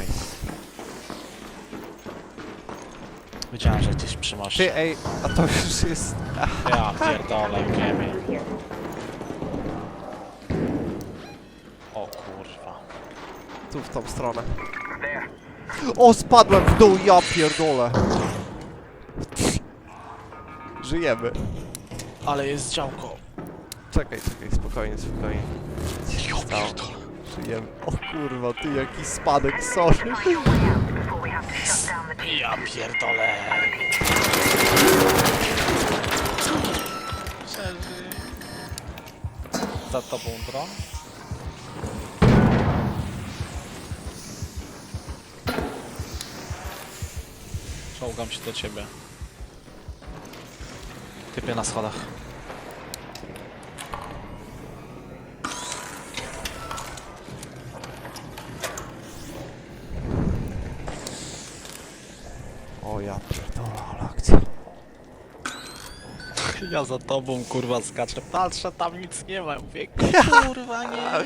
Nice. Wiedziałem, że gdzieś przy moście. Ty, ej, a to już jest... Ja pierdolę, ziemię. O kurwa. Tu w tą stronę. O, spadłem w dół, ja pierdolę. Żyjemy. Ale jest działko. Czekaj, czekaj, spokojnie, spokojnie. Co się stało? Żyjemy. O kurwa, ty jaki spadek, sorry. Ja pierdolę. Za tobą dron? Czołgam się do ciebie. Typie na schodach. Ja pierdolę, ale akcja. Ja za tobą kurwa skaczę. Patrzę, tam nic nie ma. Mówię, kurwa nie.